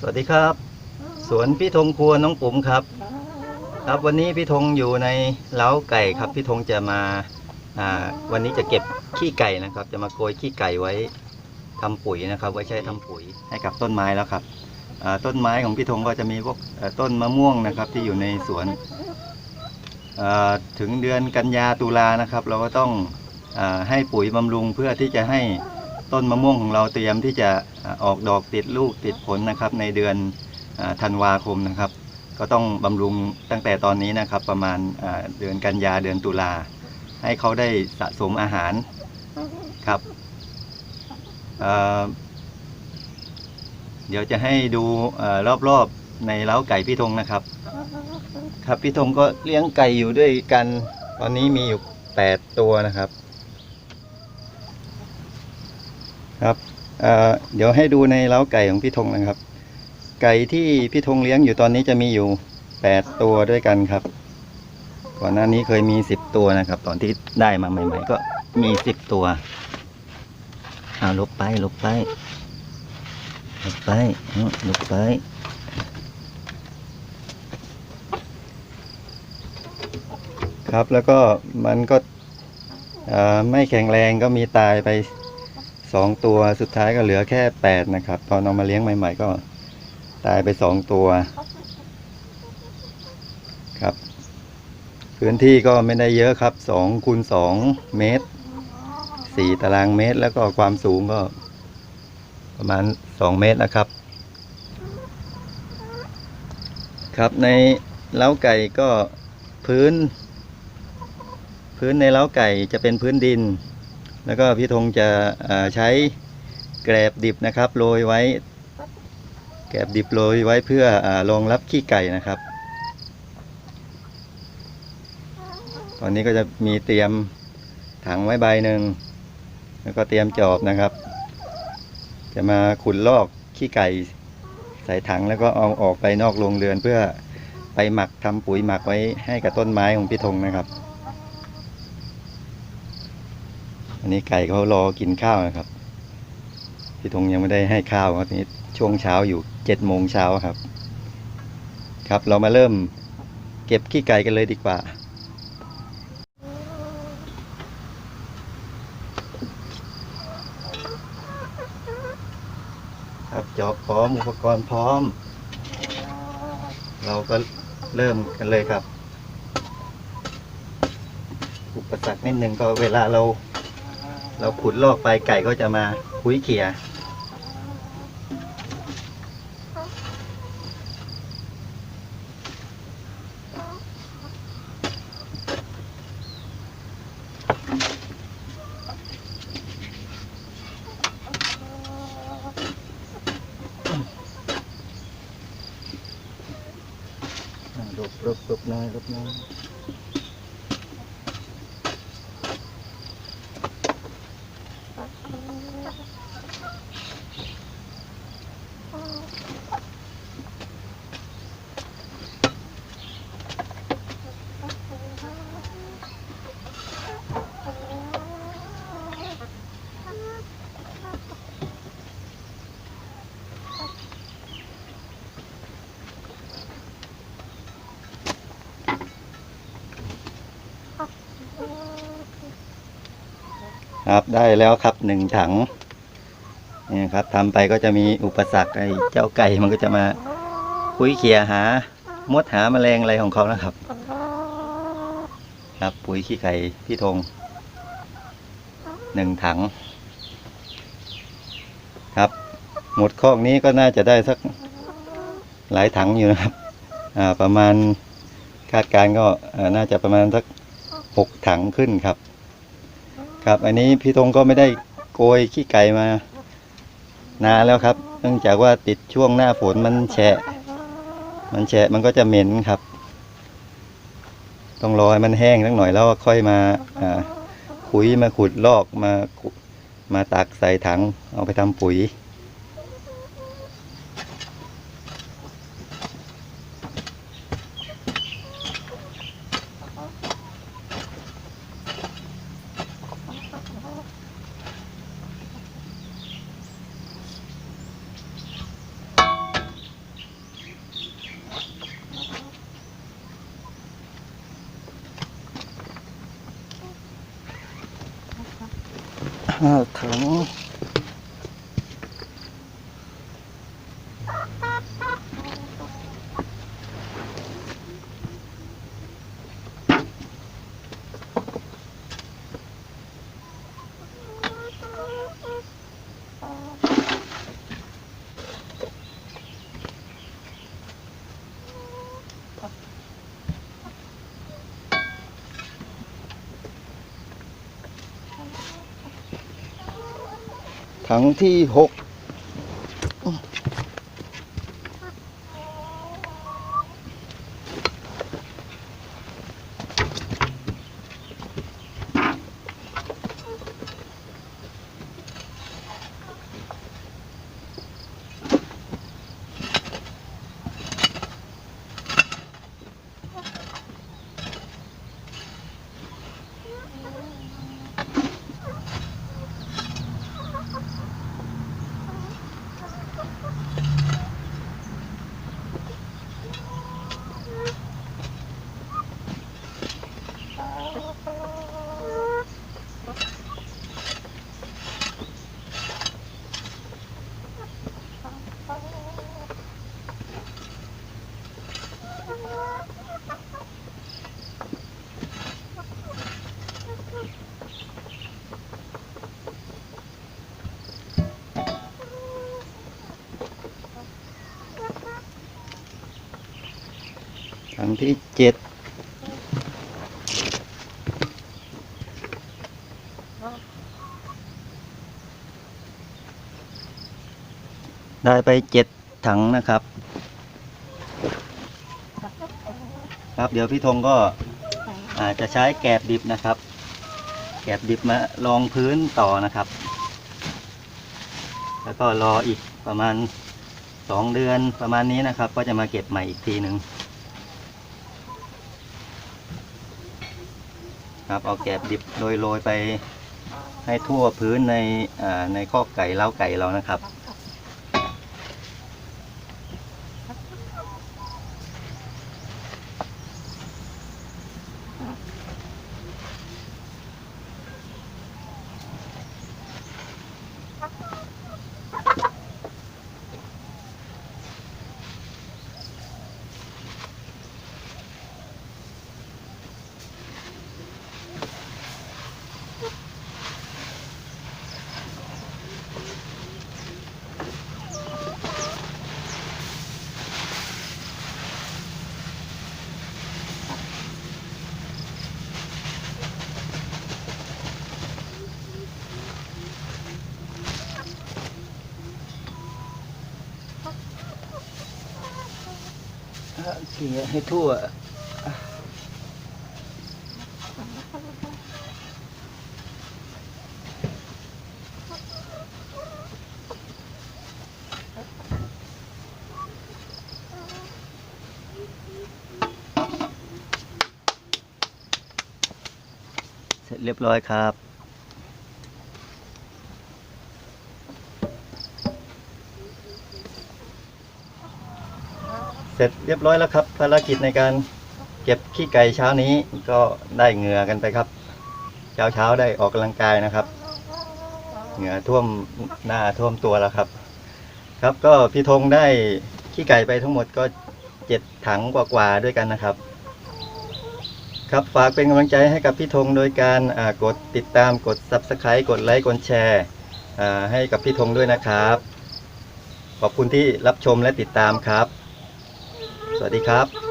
สวัสดีครับ สวนพี่ธงครัวน้องปุ๋มครับ ครับวันนี้พี่ธงอยู่ในเล้าไก่ครับพี่ธงจะมาวันนี้จะเก็บขี้ไก่นะครับ จะมาโกยขี้ไก่ไว้ทำปุ๋ยนะครับ ไว้ใช้ทำปุ๋ยให้กับต้นไม้แล้วครับต้นไม้ของพี่ธงก็จะมีพวกต้นมะม่วงนะครับ ที่อยู่ในสวนถึงเดือนกันยาตุลานะครับ เราก็ต้องอให้ปุ๋ยบำรุงเพื่อที่จะให้ ต้นมะม่วงของเราเตรียมที่จะออกดอกติดลูกติดผลนะครับ ในเดือนธันวาคมนะครับ ก็ต้องบำรุงตั้งแต่ตอนนี้นะครับ ประมาณเดือนกันยาเดือนตุลาให้เขาได้สะสมอาหารครับเดี๋ยวจะให้ดูอ่อรอบๆในเล้าไก่พี่ธงนะครับ ครับพี่ธงก็เลี้ยงไก่อยู่ด้วยกัน ตอนนี้มีอยู่ 8 ตัวนะครับ ครับเเดี๋ยวให้ดูในเล้าไก่ของพี่ธงนะครับ ไก่ที่พี่ธงเลี้ยงอยู่ตอนนี้จะมีอยู่แปดตัวด้วยกันครับ ก่อนหน้านี้เคยมีสิบตัวนะครับ ตอนที่ได้มาใหม่ ๆ ก็มีสิบตัวเอาลบไปลบไปลบไปลบไปครับแล้วก็มันก็ไม่แข็งแรงก็มีตายไป สองตัวสุดท้ายก็เหลือแค่แปดนะครับตอนเอามาเลี้ยงใหม่ๆก็ตายไปสองตัวครับ พื้นที่ก็ไม่ได้เยอะครับสองคูณสองเมตรสี่ตารางเมตรแล้วก็ความสูงก็ ประมาณสองเมตรนะครับ ครับในเล้าไก่ก็พื้น พื้นในเล้าไก่จะเป็นพื้นดิน แล้วก็พี่ธงจะใช้แกลบดิบนะครับโรยไว้ แกลบดิบโรยไว้เพื่ออรองรับขี้ไก่นะครับ ตอนนี้ก็จะมีเตรียมถังไว้ใบหนึ่งแล้วก็เตรียมจอบนะครับ จะมาขุดลอกขี้ไก่ใส่ถังแล้วก็เอาออกไปนอกโรงเรือนเพื่อไปหมักทำปุ๋ยหมักไว้ให้กับต้นไม้ของพี่ธงนะครับ อั นนี้ไก่เขารอกินข้าวนะครับ พี่ธงยังไม่ได้ให้ข้าวครับนี่ช่วงเช้าอยู่เจ็ดโมงเช้าครับ ครับเรามาเริ่มเก็บขี้ไก่กันเลยดีกว่า ครับจอบพร้อมอุปกรณ์พร้อม เราก็เริ่มกันเลยครับ อุปสรรคนิดนึงก็เวลาเรา เราขุดลอกไปไก่ก็จะมาคุ้ยเขี่ยลบลบลบน้อยลบน้อย ครับได้แล้วครับหนึ่งถังนี่ครับทำไปก็จะมีอุปสรรคไอ้เจ้าไก่มันก็จะมาคุยเขี่ยหามดหาแมลงอะไรของเขานะครับ ครับปุ๋ยขี้ไก่พี่ธงหนึ่งถัง ครับหมดคอกนี้ก็น่าจะได้สักหลายถังอยู่นะครับอ่าประมาณคาดการณ์ก็น่าจะประมาณสักหกถังขึ้นครับ ครับอันนี้พี่ธงก็ไม่ได้โกยขี้ไก่มานานแล้วครับ เนื่องจากว่าติดช่วงหน้าฝนมันแฉะ มันแฉะมันก็จะเหม็นครับ ต้องรอให้มันแห้งสักหน่อยแล้วค่อยมาขุยมาขุดลอกมามาตักใส่ถังเอาไปทำปุ๋ย ห้าถัง ถังที่หก ถังที่เจ็ดได้ไปเจ็ดถังนะครับ ครับเดี๋ยวพี่ธงก็อาจจะใช้แกบดิบนะครับ แกบดิบมารองพื้นต่อนะครับ แล้วก็รออีกประมาณสองเดือนประมาณนี้นะครับ ก็จะมาเก็บใหม่อีกทีหนึ่ง ครับเอาแกบดิบโรยโรยๆไปให้ทั่วพื้นในในคอไก่เล้าไก่เรานะครับ เขี่ยให้ทั่ว เสร็จเรียบร้อยครับ เสร็จเรียบร้อยแล้วครับ ภารกิจในการเก็บขี้ไก่เช้านี้ก็ได้เหงื่อกันไปครับ เช้าเช้าได้ออกกำลังกายนะครับ เหงื่อท่วมหน้าท่วมตัวแล้วครับ ครับก็พี่ธงได้ขี้ไก่ไปทั้งหมดก็เจ็ดถังกว่าๆด้วยกันนะครับ ครับฝากเป็นกำลังใจให้กับพี่ธงโดยการกดติดตามกด Subscribe กดไลค์กดแชร์ให้กับพี่ธงด้วยนะครับ ขอบคุณที่รับชมและติดตามครับ สวัสดีครับ